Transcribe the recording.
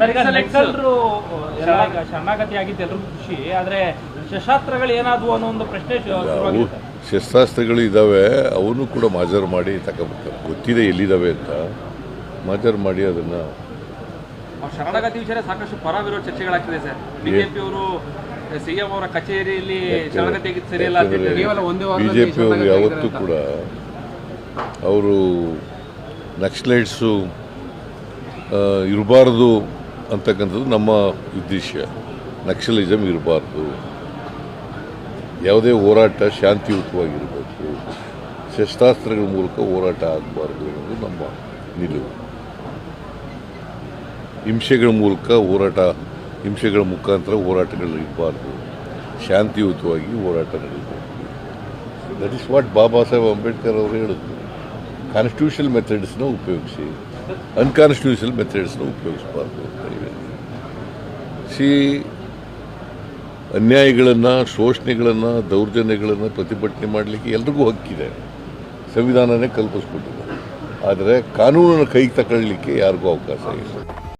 ಎಲ್ರಿಗೂ ಖುಷಿ. ಆದ್ರೆ ಶಸ್ತ್ರಾಸ್ತ್ರಗಳು ಏನಾದವು ಅನ್ನೋ ಒಂದು ಪ್ರಶ್ನೆ ಶಸ್ತ್ರಾಸ್ತ್ರಗಳು ಇದ್ದಾವೆ ಅವನು ಕೂಡ ಮಾಜರ್ ಮಾಡಿ ತಗೋಬೇಕು ಗೊತ್ತಿದೆ ಎಲ್ಲಿದಾವೆ ಅಂತ. ಮಾಜರ್ ಮಾಡಿ ಅದನ್ನು ಅವ್ರ ಶರಣಾಗತಿ ವಿಚಾರ ಸಾಕಷ್ಟು ಪರ ವಿರೋಧ ಚರ್ಚೆಗಳಾಗ್ತಿದೆ ಸರ್. ಬಿಜೆಪಿ ಅವರು ಸಿಎಂ ಅವರ ಕಚೇರಿಯಲ್ಲಿ ಶರಣಾಗತಿ ಸರಿಯಲ್ಲ ಅಂತ ಹೇಳಿ ಕೇವಲ ಒಂದೇ ಬಿ ಜೆ ಪಿಯವರು ಯಾವತ್ತೂ ಕೂಡ ಅವರು ನಕ್ಸಲೈಟ್ಸು ಇರಬಾರ್ದು ಅಂತಕ್ಕಂಥದ್ದು ನಮ್ಮ ಉದ್ದೇಶ. ನಕ್ಸಲಿಸಮ್ ಇರಬಾರ್ದು. ಯಾವುದೇ ಹೋರಾಟ ಶಾಂತಿಯುತವಾಗಿರಬೇಕು. ಶಸ್ತ್ರಾಸ್ತ್ರಗಳ ಮೂಲಕ ಹೋರಾಟ ಆಗಬಾರ್ದು ಅನ್ನೋದು ನಮ್ಮ ನಿಲುವು. ಹಿಂಸೆಗಳ ಮೂಲಕ ಹೋರಾಟ, ಹಿಂಸೆಗಳ ಮುಖಾಂತರ ಹೋರಾಟಗಳು ಇರಬಾರ್ದು. ಶಾಂತಿಯುತವಾಗಿ ಹೋರಾಟ ನಡೀಬೇಕು that is what Baba Saheb Ambedkar ಅವರು ಹೇಳಿದ್ರು. ಕಾನ್ಸ್ಟಿಟ್ಯೂಷನಲ್ ಮೆಥಡ್ಸ್ನ ಉಪಯೋಗಿಸಿ. ಅನ್ಕಾನ್ಸ್ಟಿಟ್ಯೂಷನಲ್ ಮೆಥಡ್ಸ್ನ ಉಪಯೋಗಿಸಬಾರ್ದು ಅಂತ ಹೇಳಿ ಸಿ ಅನ್ಯಾಯಗಳನ್ನು, ಶೋಷಣೆಗಳನ್ನು, ದೌರ್ಜನ್ಯಗಳನ್ನು ಪ್ರತಿಭಟನೆ ಮಾಡಲಿಕ್ಕೆ ಎಲ್ರಿಗೂ ಹಕ್ಕಿದೆ. ಸಂವಿಧಾನನೇ ಕಲ್ಪಿಸ್ಕೊಟ್ಟಿದೆ. ಆದರೆ ಕಾನೂನನ್ನು ಕೈಗೆ ತಗೊಳ್ಳಲಿಕ್ಕೆ ಯಾರಿಗೂ ಅವಕಾಶ ಇಲ್ಲ.